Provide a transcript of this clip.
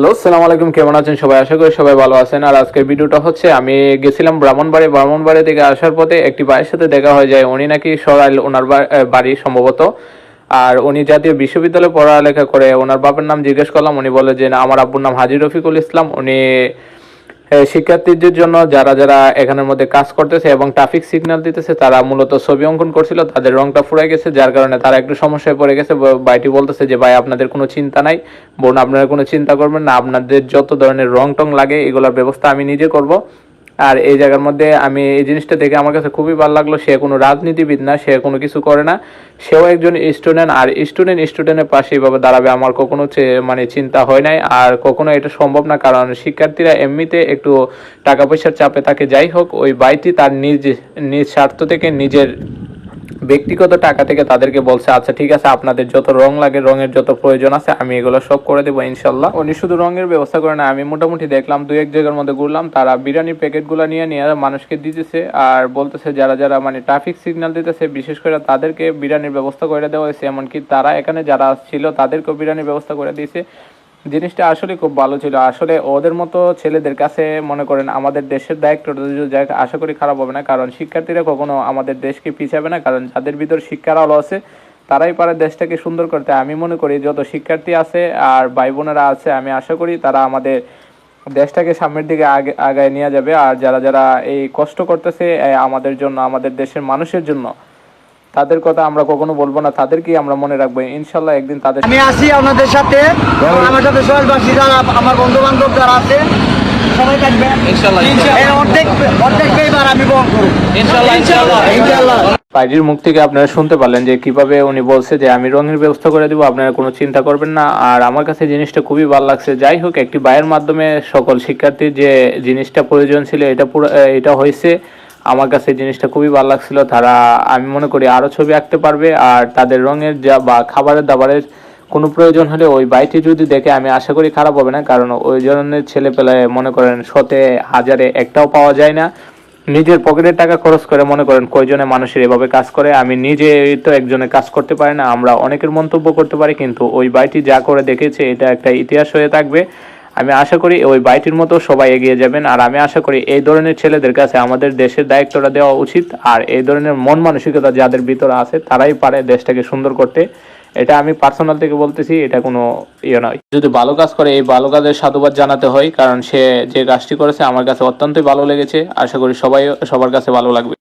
Hello সালাম আলাইকুম কেমন আছেন সবাই? আশা করি সবাই ভালো আছেন। আর আজকের ভিডিওটা হচ্ছে আমি গেছিলাম ব্রাহ্মণবাড়ি। ব্রাহ্মণবাড়ি থেকে আসার পথে একটি ভাইয়ের সাথে দেখা হয়ে যায়। উনি নাকি সরাইল ওনার বাড়ি সম্ভবত। আর উনি জাতীয় বিশ্ববিদ্যালয়ে পড়ালেখা করে। ওনার বাবার নাম জিজ্ঞেস করলাম। উনি বলে যে না, আমার আব্বুর নাম হাজির রফিকুল ইসলাম। উনি শিক্ষার্থীদের জন্য যারা যারা এখানের মধ্যে কাজ করতেছে এবং ট্রাফিক সিগন্যাল দিতেছে, তারা মূলত ছবি অঙ্কন করছিল, তাদের রংটা ফুরে গেছে, যার কারণে তারা একটু সমস্যায় পড়ে গেছে। ভাইটি বলতেছে যে, ভাই, আপনাদের কোনো চিন্তা নাই, বোন, আপনারা কোনো চিন্তা করবেন না, আপনাদের যত ধরনের রং টং লাগে, এগুলোর ব্যবস্থা আমি নিজে করব। আর এই জায়গার মধ্যে আমি এই জিনিসটা দেখে আমার কাছে খুবই ভালো লাগল। সে কোনো রাজনীতিবিদ না, সে কোনো কিছু করে না। সেও একজন স্টুডেন্ট আর স্টুডেন্ট স্টুডেন্টের পাশে এইভাবে দাঁড়াবে আমার কখনো মানে চিন্তা হয় নাই। আর কখনো এটা সম্ভব না, কারণ শিক্ষার্থীরা এমনিতে একটু টাকা পয়সার চাপে থাকে। যাই হোক, ওই বাইটি তার নিজ নিজ স্বার্থ থেকে নিজের ব্যক্তিগত টাকা থেকে তাদেরকে বলছে আচ্ছা ঠিক আছে, আপনাদের যত রং লাগে, রঙের যত প্রয়োজন আছে, আমি এগুলো সব করে দেবো, ইনশাল্লাহ। উনি শুধু রঙের ব্যবস্থা করে না, আমি মোটামুটি দেখলাম দুই এক জায়গার মধ্যে ঘুরলাম, তারা বিরিয়ানি প্যাকেটগুলো নিয়ে নিয়ে মানুষকে দিতেছে আর বলতেছে, যারা যারা মানে ট্রাফিক সিগন্যাল দিতেছে, বিশেষ করে তাদেরকে বিরিয়ানির ব্যবস্থা করে দেওয়া হয়েছে, এমনকি তারা এখানে যারা ছিল, তাদেরকেও বিরিয়ানির ব্যবস্থা করে দিয়েছে। জিনিসটা আসলে খুব ভালো ছিল। আসলে ওদের মতো ছেলেদের কাছে মনে করেন আমাদের দেশের দায়িত্ব আশা করি খারাপ হবে না। কারণ শিক্ষার্থীরা কখনো আমাদের দেশকে পিছাবে না। কারণ যাদের ভিতর শিক্ষার আলো আছে, তারাই পারে দেশটাকে সুন্দর করতে। আমি মনে করি যত শিক্ষার্থী আছে আর ভাই বোনেরা আছে, আমি আশা করি তারা আমাদের দেশটাকে সামনের দিকে আগে আগায় নিয়ে যাবে। আর যারা যারা এই কষ্ট করতেছে আমাদের জন্য, আমাদের দেশের মানুষের জন্য তাদের কথা আমরা কখনো বলব না তাদেরকেই আমরা মনে রাখব। ইনশাল্লাহ একদিন তাদের আমি আছি আপনাদের সাথে। আমার সাথে সহজবাসী যারা আমার বন্ধু বান্ধব যারা আছে সবাই থাকবে। ইনশাল্লাহ, অর্ধেক অর্ধেক এবার আমি বহন করব। ইনশাল্লাহ ইনশাল্লাহ। ইনশাল্লাহ। বাইরের মুখ থেকে আপনারা শুনতে পারলেন যে কীভাবে উনি বলছে যে আমি রঙের ব্যবস্থা করে দিব আপনারা কোনো চিন্তা করবেন না। আর আমার কাছে জিনিসটা খুবই ভালো লাগছে। যাই হোক একটি বাইয়ের মাধ্যমে সকল শিক্ষার্থীর যে জিনিসটা প্রয়োজন ছিল এটা পুরো এটা হয়েছে। আমার কাছে এই জিনিসটা খুবই ভালো লাগছিল। তারা, আমি মনে করি আরও ছবি আঁকতে পারবে আর তাদের রঙের যা বা খাবারের দাবারের কোনো প্রয়োজন হলে ওই বাইটি যদি দেখে, আমি আশা করি খারাপ হবে না, কারণ ওই ধরনের ছেলে পেলে মনে করেন শতে হাজারে একটাও পাওয়া যায় না। নিজের পকেটের টাকা খরচ করে মনে করেন কয়জনে মানুষের এভাবে কাজ করে, আমি নিজে তো একজনে কাজ করতে পারি না, আমরা অনেকের মন্তব্য করতে পারি, কিন্তু ওই বাইটি যা করে দেখেছে, এটা একটা ইতিহাস হয়ে থাকবে। আমি আশা করি ওই বাইটির মতো সবাই এগিয়ে যাবেন। আর আমি আশা করি এই ধরনের ছেলেদের কাছে আমাদের দেশের দায়িত্বটা দেওয়া উচিত। আর এই ধরনের মন মানসিকতা যাদের ভিতরে আছে, তারাই পারে দেশটাকে সুন্দর করতে। এটা আমি পার্সোনাল থেকে বলতেছি, এটা কোনো ইয়ে নয়। যদি ভালো কাজ করে, এই ভালো কাজের সাধুবাদ জানাতে হয়, কারণ সে যে কাজটি করেছে, আমার কাছে অত্যন্তই ভালো লেগেছে। আশা করি সবাই, সবার কাছে ভালো লাগবে।